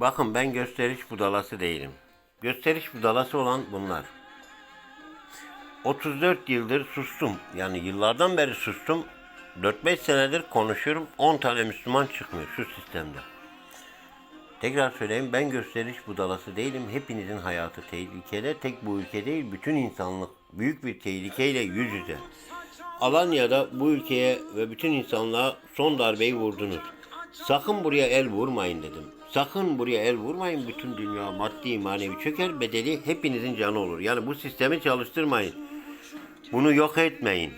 Bakın ben gösteriş budalası değilim. Gösteriş budalası olan bunlar. 34 yıldır sustum. Yani yıllardan beri sustum. 4-5 senedir konuşuyorum. 10 tane Müslüman çıkmıyor şu sistemde. Tekrar söyleyeyim ben gösteriş budalası değilim. Hepinizin hayatı tehlikede. Tek bu ülke değil bütün insanlık büyük bir tehlikeyle yüz yüze. Alanya'da bu ülkeye ve bütün insanlığa son darbeyi vurdunuz. Sakın buraya el vurmayın dedim. Sakın buraya el vurmayın. Bütün dünya maddi manevi çöker. Bedeli hepinizin canı olur. Yani bu sistemi çalıştırmayın. Bunu yok etmeyin.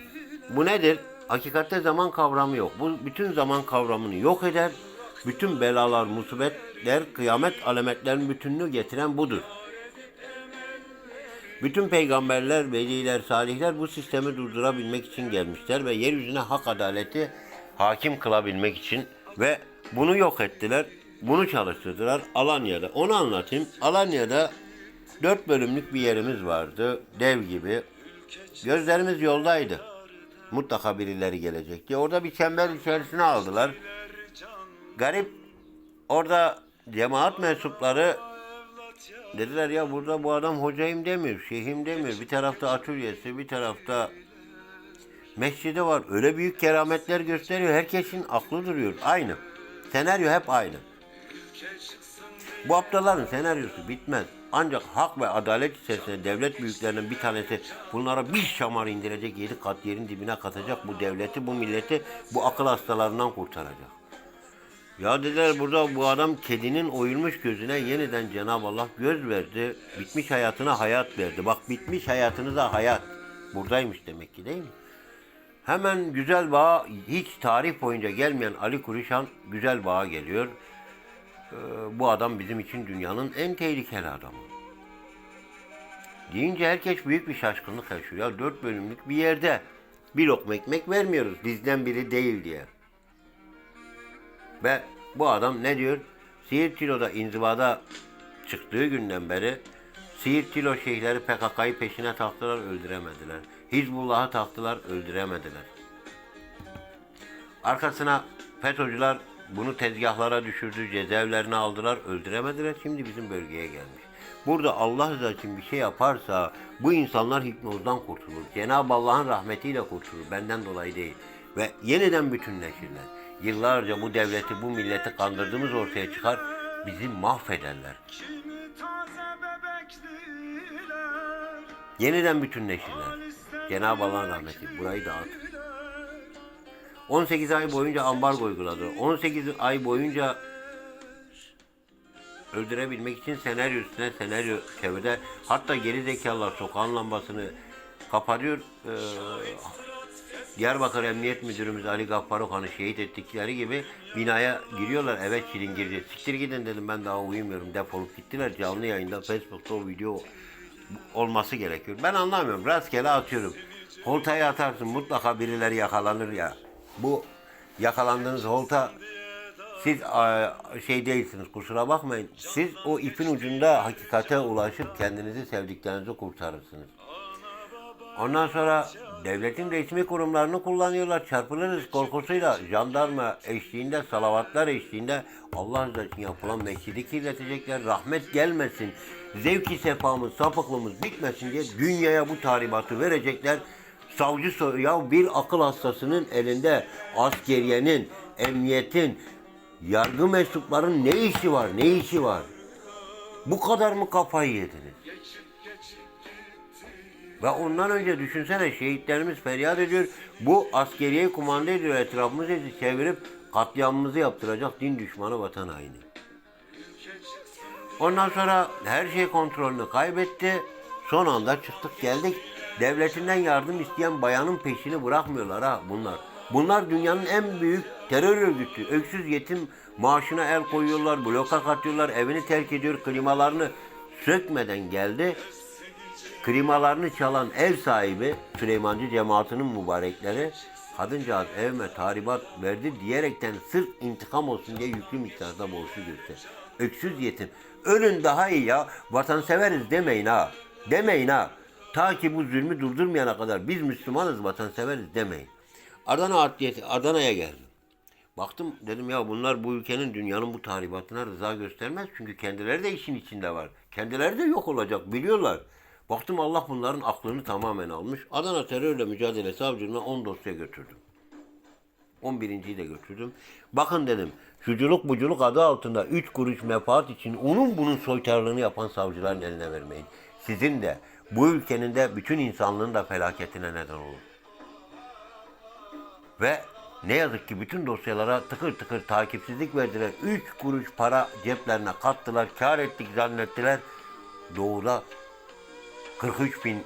Bu nedir? Hakikatte zaman kavramı yok. Bu bütün zaman kavramını yok eder. Bütün belalar, musibetler, kıyamet alametlerin bütününü getiren budur. Bütün peygamberler, veliler, salihler bu sistemi durdurabilmek için gelmişler ve yeryüzüne hak adaleti hakim kılabilmek için ve bunu yok ettiler. Bunu çalıştırdılar Alanya'da. Onu anlatayım. Alanya'da dört bölümlük bir yerimiz vardı. Dev gibi. Gözlerimiz yoldaydı. Mutlaka birileri gelecek diye. Orada bir çember içerisine aldılar. Garip orada cemaat mensupları dediler ya burada bu adam hocayım demiyor, şeyhim demiyor. Bir tarafta atölyesi, bir tarafta mescidi var. Öyle büyük kerametler gösteriyor. Herkesin aklı duruyor. Aynı. Senaryo hep aynı. Bu aptalların senaryosu bitmez. Ancak hak ve adalet içerisinde devlet büyüklerinin bir tanesi bunlara bir şamar indirecek, yedi kat yerin dibine katacak bu devleti, bu milleti bu akıl hastalarından kurtaracak. Ya dediler burada bu adam kedinin oyulmuş gözüne yeniden Cenab-ı Allah göz verdi. Bitmiş hayatına hayat verdi. Bak bitmiş hayatınıza hayat. Buradaymış demek ki değil mi? Hemen Güzel Bağ'a hiç tarih boyunca gelmeyen Ali Kuruşan Güzel Bağ'a geliyor. Ee, bu adam bizim için dünyanın en tehlikeli adamı. Deyince herkes büyük bir şaşkınlık yaşıyor. Ya dört bölümlük bir yerde bir lokma ekmek vermiyoruz bizden biri değil diye. Ve bu adam ne diyor? Siirt Tilo'da inzivada çıktığı günden beri Siirt Tilo şeyhleri PKK'yı peşine taktılar öldüremediler. Hizbullah'ı taktılar öldüremediler. Arkasına FETÖ'cüler bunu tezgahlara düşürdü, cezaevlerine aldılar, öldüremediler. Şimdi bizim bölgeye gelmiş. Burada Allah rızası için bir şey yaparsa bu insanlar hipnozdan kurtulur. Cenab-ı Allah'ın rahmetiyle kurtulur. Benden dolayı değil. Ve yeniden bütünleşirler. Yıllarca bu devleti, bu milleti kandırdığımız ortaya çıkar. Bizi mahvederler. Yeniden bütünleşirler. Cenab-ı Allah'ın rahmeti. Burayı dağıt. 18 ay boyunca ambargo uyguladı. 18 ay boyunca öldürebilmek için senaryo üstüne senaryo çevirdi. Hatta geri zekalılar sokağın lambasını kapatıyor. Ee, Diyarbakır Emniyet Müdürümüz Ali Gaffar Okan'ı şehit ettikleri gibi binaya giriyorlar. Evet çilingirci. Siktir gidin dedim ben daha uyumuyorum. Defolup gittiler. Canlı yayında Facebook'ta o video olması gerekiyor. Ben anlamıyorum. Rastgele atıyorum. Holtayı atarsın mutlaka birileri yakalanır ya. Bu yakalandığınız holta siz a, şey değilsiniz kusura bakmayın. Siz o ipin ucunda hakikate ulaşıp kendinizi sevdiklerinizi kurtarırsınız. Ondan sonra devletin resmi kurumlarını kullanıyorlar. Çarpılırız korkusuyla jandarma eşliğinde, salavatlar eşliğinde Allah rızası için yapılan mescidi kirletecekler. Rahmet gelmesin, zevki sefamız, sapıklığımız bitmesin diye dünyaya bu tahribatı verecekler. Savcı sor ya bir akıl hastasının elinde askeriyenin, emniyetin, yargı mensuplarının ne işi var, ne işi var? Bu kadar mı kafayı yediniz? Ve ondan önce düşünsene şehitlerimiz feryat ediyor. Bu askeriye kumanda ediyor etrafımızı çevirip katliamımızı yaptıracak din düşmanı vatan haini. Ondan sonra her şey kontrolünü kaybetti. Son anda çıktık geldik. Devletinden yardım isteyen bayanın peşini bırakmıyorlar ha bunlar. Bunlar dünyanın en büyük terör örgütü. Öksüz yetim maaşına el koyuyorlar, bloka katıyorlar, evini terk ediyor, klimalarını sökmeden geldi. Klimalarını çalan ev sahibi Süleymancı cemaatinin mübarekleri kadıncağız evime tahribat verdi diyerekten sırf intikam olsun diye yüklü miktarda borçlu göster. Öksüz yetim. Ölün daha iyi ya. Vatanseveriz demeyin ha. Demeyin ha. Ta ki bu zulmü durdurmayana kadar biz Müslümanız vatanseveriz demeyin. Adana Adliyeti Adana'ya geldim. Baktım dedim ya bunlar bu ülkenin dünyanın bu tahribatına rıza göstermez. Çünkü kendileri de işin içinde var. Kendileri de yok olacak biliyorlar. Baktım Allah bunların aklını tamamen almış. Adana Terörle Mücadele Savcılığına 10 dosya götürdüm. 11.yi de götürdüm. Bakın dedim, şuculuk buculuk adı altında 3 kuruş menfaat için onun bunun soytarlığını yapan savcıların eline vermeyin. Sizin de, bu ülkenin de, bütün insanlığın da felaketine neden olur. Ve ne yazık ki bütün dosyalara tıkır tıkır takipsizlik verdiler. 3 kuruş para ceplerine kattılar, kar ettik zannettiler. Doğuda 43 bin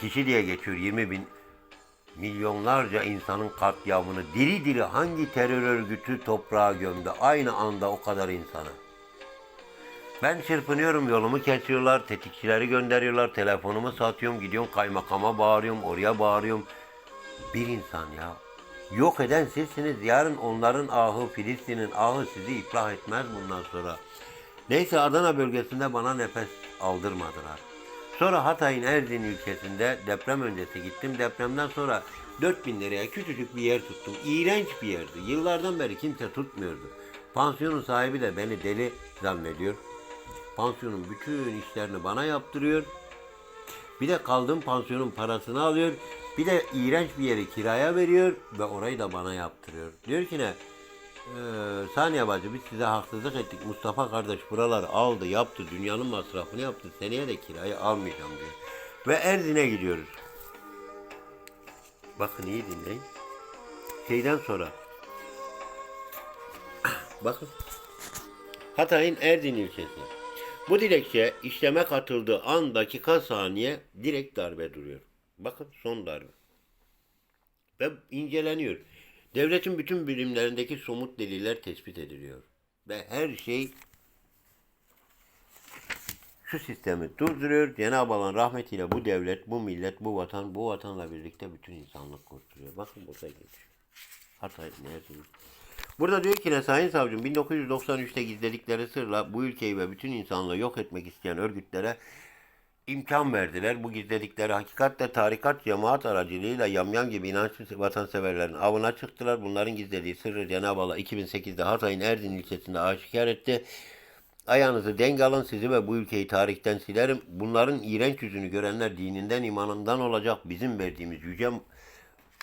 kişi diye geçiyor 20 bin milyonlarca insanın katliamını diri diri hangi terör örgütü toprağa gömdü aynı anda o kadar insanı. Ben çırpınıyorum yolumu kesiyorlar, tetikçileri gönderiyorlar, telefonumu satıyorum, gidiyorum kaymakama bağırıyorum, oraya bağırıyorum. Bir insan ya. Yok eden sizsiniz. Yarın onların ahı, Filistin'in ahı sizi iflah etmez bundan sonra. Neyse Adana bölgesinde bana nefes aldırmadılar. Sonra Hatay'ın Erzin ilçesinde deprem öncesi gittim. Depremden sonra 4000 liraya küçücük bir yer tuttum. İğrenç bir yerdi. Yıllardan beri kimse tutmuyordu. Pansiyonun sahibi de beni deli zannediyor. Pansiyonun bütün işlerini bana yaptırıyor. Bir de kaldığım pansiyonun parasını alıyor. Bir de iğrenç bir yeri kiraya veriyor ve orayı da bana yaptırıyor. Diyor ki ne? Ee, Saniye bacı biz size haksızlık ettik. Mustafa kardeş buraları aldı, yaptı, dünyanın masrafını yaptı. Seneye de kirayı almayacağım diyor. Ve Erzin'e gidiyoruz. Bakın iyi dinleyin. Şeyden sonra. Bakın. Hatay'ın Erdin ilçesi. Bu dilekçe işleme katıldığı an dakika saniye direkt darbe duruyor. Bakın son darbe. Ve inceleniyor. Devletin bütün birimlerindeki somut deliller tespit ediliyor. Ve her şey şu sistemi durduruyor. Cenab-ı Allah'ın rahmetiyle bu devlet, bu millet, bu vatan, bu vatanla birlikte bütün insanlık kurtuluyor. Bakın burada geçiyor. Hatay nerede? Burada diyor ki ne Sayın Savcım 1993'te gizledikleri sırla bu ülkeyi ve bütün insanlığı yok etmek isteyen örgütlere imkan verdiler. Bu gizledikleri hakikatle tarikat cemaat aracılığıyla yamyam gibi inançlı vatanseverlerin avına çıktılar. Bunların gizlediği sırrı Cenab-ı Allah 2008'de Hatay'ın Erdin ilçesinde aşikar etti. Ayağınızı denk alın sizi ve bu ülkeyi tarihten silerim. Bunların iğrenç yüzünü görenler dininden imanından olacak. Bizim verdiğimiz yüce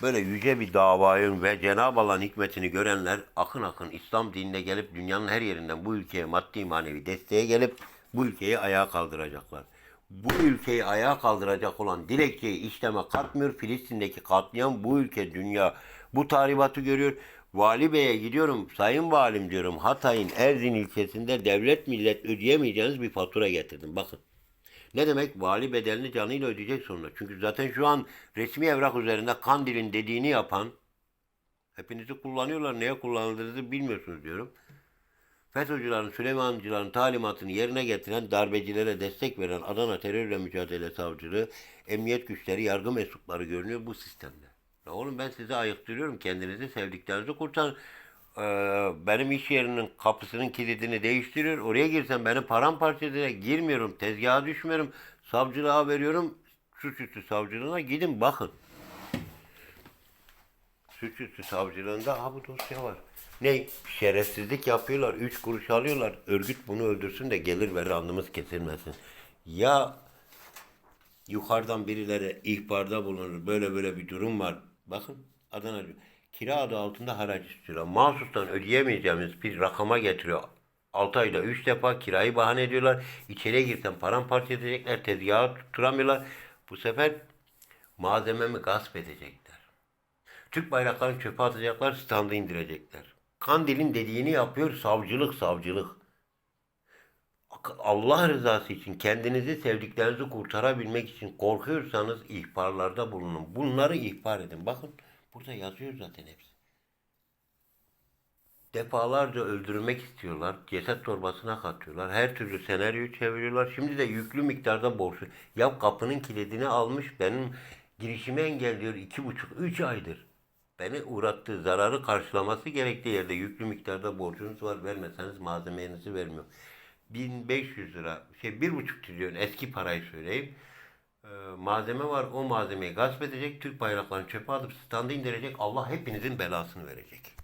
böyle yüce bir davayı ve Cenab-ı Allah'ın hikmetini görenler akın akın İslam dinine gelip dünyanın her yerinden bu ülkeye maddi manevi desteğe gelip bu ülkeyi ayağa kaldıracaklar. Bu ülkeyi ayağa kaldıracak olan dilekçeyi işleme katmıyor. Filistin'deki katliam bu ülke dünya bu tahribatı görüyor. Vali Bey'e gidiyorum. Sayın Valim diyorum. Hatay'ın Erzin ilçesinde devlet millet ödeyemeyeceğiniz bir fatura getirdim. Bakın. Ne demek? Vali bedelini canıyla ödeyecek sonunda. Çünkü zaten şu an resmi evrak üzerinde Kandil'in dediğini yapan hepinizi kullanıyorlar. Neye kullanıldığınızı bilmiyorsunuz diyorum. FETÖ'cülerin, Süleymancıların talimatını yerine getiren darbecilere destek veren Adana Terörle Mücadele Savcılığı, emniyet güçleri, yargı mensupları görünüyor bu sistemde. Ya oğlum ben size ayıktırıyorum. Kendinizi, sevdiklerinizi kurtarın. Ee, benim iş yerinin kapısının kilidini değiştiriyor. Oraya girsem beni paramparça ederek girmiyorum. Tezgaha düşmüyorum. Savcılığa veriyorum. Suçüstü savcılığına gidin bakın. Suçüstü savcılığında ha bu dosya var. Ne? Şerefsizlik yapıyorlar. Üç kuruş alıyorlar. Örgüt bunu öldürsün de gelir ve randımız kesilmesin. Ya yukarıdan birileri ihbarda bulunur. Böyle böyle bir durum var. Bakın Adana kira adı altında haraç istiyorlar. Mahsustan ödeyemeyeceğimiz bir rakama getiriyor. 6 ayda 3 defa kirayı bahane ediyorlar. İçeriye girsem paramparça edecekler. Tezgaha tutturamıyorlar. Bu sefer malzememi gasp edecekler. Türk bayraklarını çöpe atacaklar, standı indirecekler. Kandil'in dediğini yapıyor savcılık savcılık. Allah rızası için kendinizi sevdiklerinizi kurtarabilmek için korkuyorsanız ihbarlarda bulunun. Bunları ihbar edin. Bakın burada yazıyor zaten hepsi. Defalarca öldürmek istiyorlar. Ceset torbasına katıyorlar. Her türlü senaryoyu çeviriyorlar. Şimdi de yüklü miktarda borçlu. Ya kapının kilidini almış benim girişimi engelliyor iki buçuk, üç aydır. Beni uğrattığı zararı karşılaması gerektiği yerde yüklü miktarda borcunuz var. Vermeseniz malzemenizi vermiyor. 1500 lira, şey 1,5 trilyon eski parayı söyleyeyim. Ee, malzeme var. O malzemeyi gasp edecek. Türk bayraklarını çöpe atıp standa indirecek. Allah hepinizin belasını verecek.